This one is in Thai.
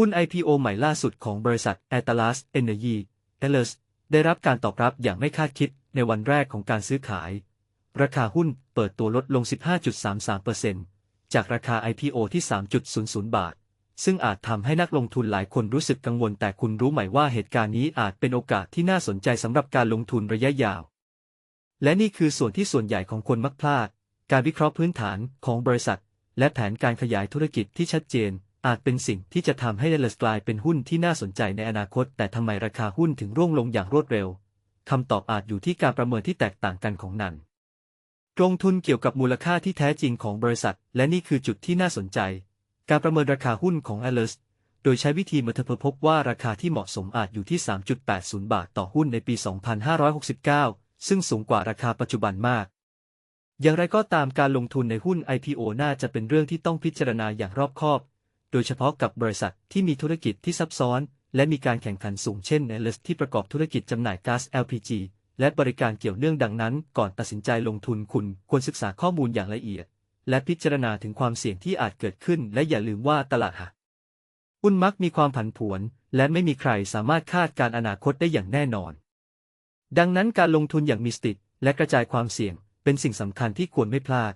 หุ้น IPO ใหม่ล่าสุดของบริษัท Atlas Energy a l e s ได้รับการตอบรับอย่างไม่คาดคิดในวันแรกของการซื้อขาย ราคาหุ้นเปิดตัวลดลง 15.33%จากราคา IPO ที่ 3.00 บาท ซึ่งอาจทำให้นักลงทุนหลายคนรู้สึกกังวลแต่คุณรู้ไหมว่าเหตุการณ์นี้อาจเป็นโอกาสที่น่าสนใจสำหรับการลงทุนระยะยาว และนี่คือส่วนที่ส่วนใหญ่ของคนมักพลาด การวิเคราะห์พื้นฐานของบริษัท และแผนการขยายธุรกิจที่ชัดเจน อาจเป็นสิ่งที่จะทำให้เดลสกลายเป็นหุ้นที่น่าสนใจในอนาคต แต่ทำไมราคาหุ้นถึงร่วงลงอย่างรวดเร็วคำตอบอาจอยู่ที่การประเมินที่แตกต่างกันของนันลงทุนเกี่ยวกับมูลค่าที่แท้จริงของบริษัท และนี่คือจุดที่น่าสนใจ การประเมินราคาหุ้นของ a l e r s โดยใช้วิธีมัลติเพพบว่าราคาที่เหมาะสมอาจอยู่ที่ 3.80 บาทต่อหุ้นในปี 2569 ซึ่งสูงกว่าราคาปัจจุบันมาก อย่างไรก็ตามการลงทุนในหุ้น IPO น่าจะเป็นเรื่องที่ต้องพิจารณาอย่างรอบคอบ โดยเฉพาะกับบริษัทที่มีธุรกิจที่ซับซ้อน และมีการแข่งขันสูงเช่น n e l e s ที่ประกอบธุรกิจจำหน่ายก๊าซ LPG และบริการเกี่ยวเนื่องดังนั้น ก่อนตัดสินใจลงทุนคุณควรศึกษาข้อมูลอย่างละเอียด และพิจารณาถึงความเสี่ยงที่อาจเกิดขึ้น และอย่าลืมว่าตลาดหุ้นมักมีความผันผวน และไม่มีใครสามารถคาดการอนาคตได้อย่างแน่นอน ดังนั้นการลงทุนอย่างมีสติและกระจายความเสี่ยง เป็นสิ่งสำคัญที่ควรไม่พลาด